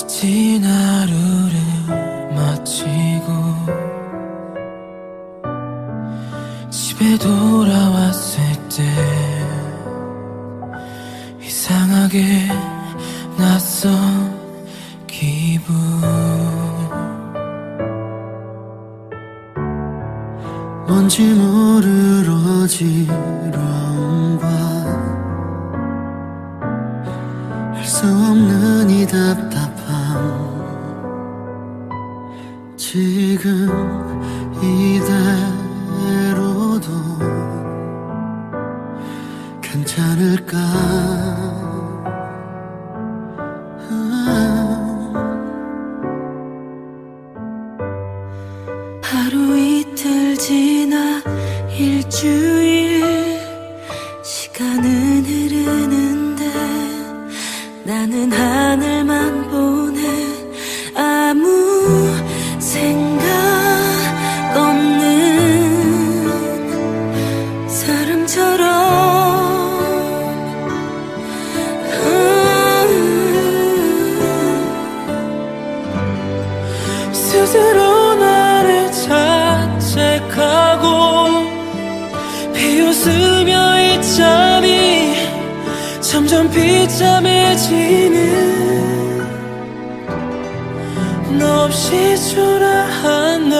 지친 하루를 마치고 집에 돌아왔을 때 이상하게 낯선 기분. 뭔지 모르러 지러움과 할 수 없는 이 답답함. 지금 이대로도 괜찮을까? 하루 이틀 지나 일주일 나는 하 점점 비참해지는 너 없이 초라한 너.